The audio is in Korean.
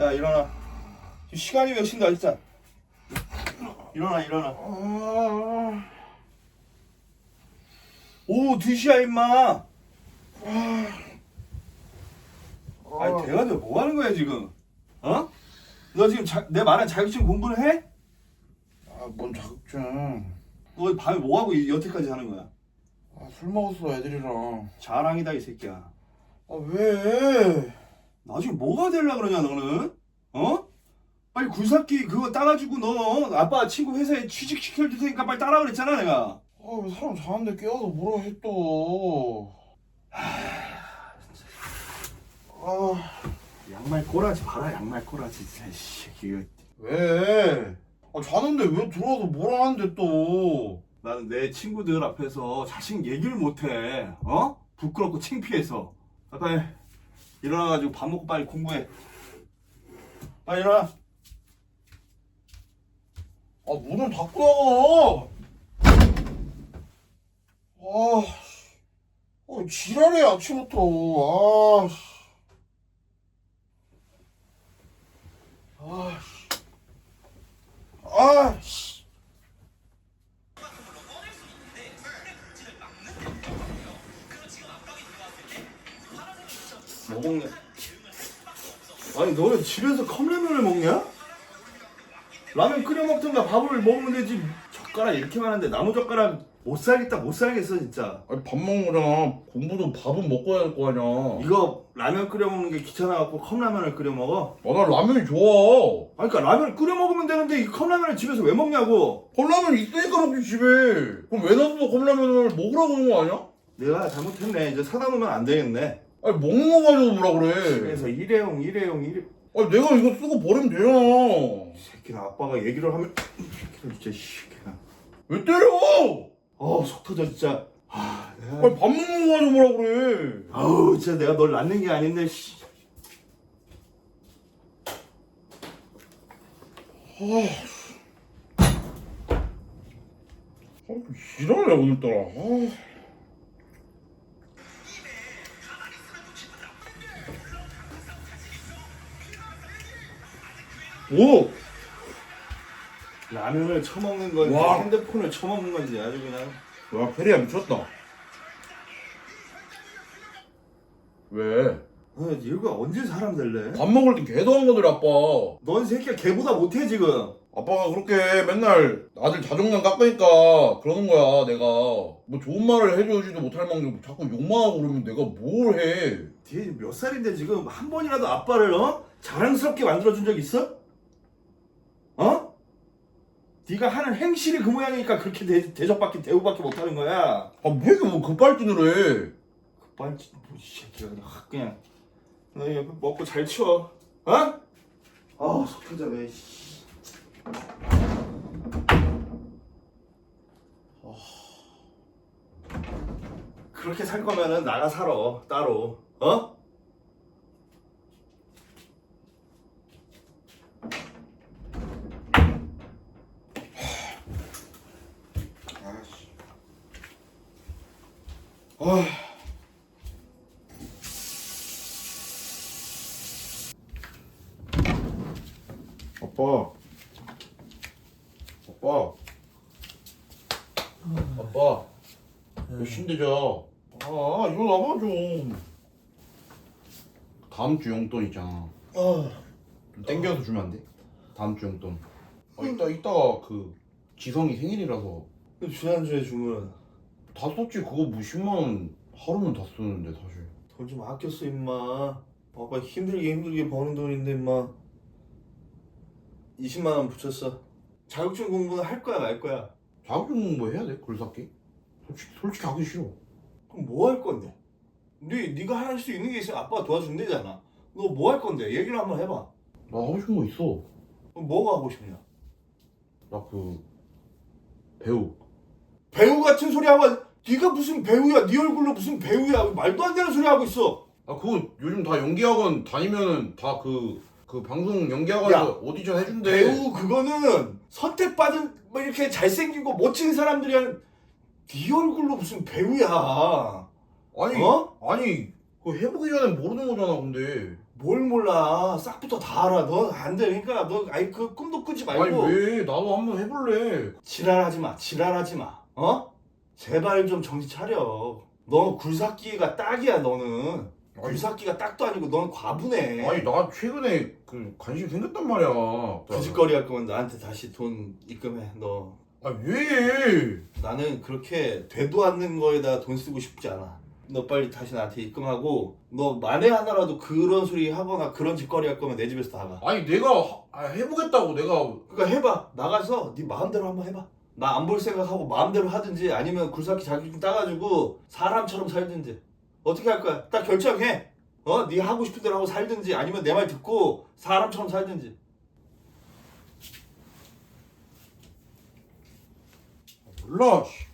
야 일어나 지금 시간이 몇 시인가 진짜 일어나 일어나 아, 오후 2시야 임마 아, 아니 대가들 뭐 하는 거야 지금 어? 너 지금 자, 내 말한 자격증 공부를 해? 아, 뭔 자격증. 너 밤에 뭐 하고 이- 여태까지 하는 거야? 아, 술 먹었어, 애들이랑. 자랑이다 이 새끼야 아, 왜? 나중에 뭐가 되려 그러냐 너는? 어? 빨리 굴삭기 그거 따가지고 너 아빠 친구 회사에 취직시켜 줄 테니까 빨리 따라 그랬잖아 내가 아, 왜 사람 자는데 깨워서 뭐라 해, 또. 아, 양말 꼬라지 봐라 양말 꼬라지 진짜 이 새끼 왜? 아, 자는데 왜 들어와서 뭐라 하는데, 또. 나는 내 친구들 앞에서 자신 얘기를 못해 어? 부끄럽고 창피해서 아, 빨리 일어나가지고 밥 먹고 빨리 공부해 빨리 일어나 아, 문을 닫고 나가! 아, 씨. 아, 지랄해, 아침부터. 아, 씨. 아, 씨. 아, 씨. 뭐 먹냐 아니 너는 집에서 컵라면을 먹냐? 라면 끓여 먹든가 밥을 먹으면 되지 젓가락 이렇게 많은데 나무 젓가락 못 살겠다 못 살겠어 진짜 아니, 밥 거잖아. 공부도 밥은 먹고 해야 될 거 아니야. 이거 라면 끓여 먹는 게 귀찮아갖고 컵라면을 끓여 먹어? 아, 나 라면이 좋아. 아니 그니까 라면 끓여 먹으면 되는데 이 컵라면을 집에서 왜 먹냐고 컵라면 있으니까 먹지, 집에. 그럼 왜 놔둬서 컵라면을 먹으라고 하는 거 아니야? 내가 잘못했네 이제 사다 놓으면 안 되겠네 아니, 먹는 거 가지고 뭐라 그래. 집에서 일회용 일회용 일회 아니, 내가 이거 쓰고 버리면 되잖아. 이 새끼는 아빠가 얘기를 하면 이 새끼는 진짜 이 새끼가 왜 때려? 어속 터져 진짜 아 내가 아니, 밥 먹는 거 가지고 뭐라 그래. 아우 진짜 내가 널 낳는 게 아닌데 씨. 아, 지랄해, 오늘따라. 아. 오! 라면을 처먹는 건지 와. 핸드폰을 처먹는 건지 아주 그냥 와, 페리야 미쳤다. 왜? 아, 얘가 언제 사람 될래? 밥 먹을 때 개도 한 거들 아빠. 넌 새끼야 걔보다 못해 지금 아빠가 그렇게 맨날 아들 자존감 깎으니까 그러는 거야, 내가. 뭐 좋은 말을 해주지도 못할 망정 자꾸 욕만 하고 그러면 내가 뭘 해. 뒤에 몇 살인데 지금 한 번이라도 아빠를 어? 자랑스럽게 만들어준 적 있어? 어? 네가 하는 행실이 그 모양이니까 그렇게 대, 대접받기 대우받기 못하는 거야 아, 왜 이렇게 뭐 급발진을 해? 반지 뭐이 새끼가 그냥 확 그냥 너 이거 먹고 잘 치워 어? 아속 터져 왜 씨. 아. 그렇게 살 거면은 나가 살아 따로 어? 아. 아빠. 아빠. 아빠. 몇 시인데 자. 아, 이거 나봐 좀. 다음 주 용돈 있잖아. 아좀 땡겨서 주면 안 돼? 다음 주 용돈. 아, 이따 이따가 그 지성이 생일이라서 지난주에 주문 다 썼지 그거 뭐 10만 원 하루면 다 쓰는데 사실. 돈 좀 아껴 써 임마 아빠 힘들게 힘들게 버는 돈인데 임마 20만 원 붙였어 자격증 공부는 할 거야 말 거야 자격증 공부 해야 돼? 글쌓기? 솔직히 솔직히 하기 싫어. 그럼 뭐 할 건데? 네 네가 할 수 있는 게 있으면 아빠가 도와준대잖아 너 뭐 할 건데 얘기를 한번 해봐 나 하고 싶은 거 있어. 그럼 뭐가 하고 싶냐 나 그 배우. 배우 같은 소리 하고 네가 무슨 배우야? 네 얼굴로 무슨 배우야? 말도 안 되는 소리 하고 있어. 아 그거 요즘 다 연기학원 다니면은 다 그 그 방송 연기학원에서 야, 오디션 해준대. 배우 그거는 선택받은 뭐 이렇게 잘생기고 멋진 사람들이 하는 네 얼굴로 무슨 배우야? 아니 어? 아니 그 해보기 전에 모르는 거잖아 근데. 뭘 몰라. 싹부터 다 알아. 너안 돼. 그러니까 너 아이 그 꿈도 꾸지 말고. 아니 왜? 나도 한번 해볼래. 지랄하지 마. 지랄하지 마. 어? 제발 좀 정신 차려. 너 굴삭기가 딱이야 너는. 아니, 굴삭기가 딱도 아니고 넌 과부네 아니 나 최근에 그 관심 생겼단 말이야. 그 짓거리 할 거면 나한테 다시 돈 입금해 너. 아 왜 나는 그렇게 되도 않는 거에다 돈 쓰고 싶지 않아. 너 빨리 다시 나한테 입금하고 너 만에 하나라도 그런 소리 하거나 그런 짓거리 할 거면 내 집에서 나가. 아니 내가 하- 아, 해보겠다고 내가. 그러니까 해봐. 나가서 네 마음대로 한번 해봐 나 안 볼 생각하고 마음대로 하든지 아니면 굴삭기 자격증 따가지고 사람처럼 살든지 어떻게 할 거야 딱 결정해 어? 네 하고 싶은 대로 하고 살든지 아니면 내 말 듣고 사람처럼 살든지 몰라 씨.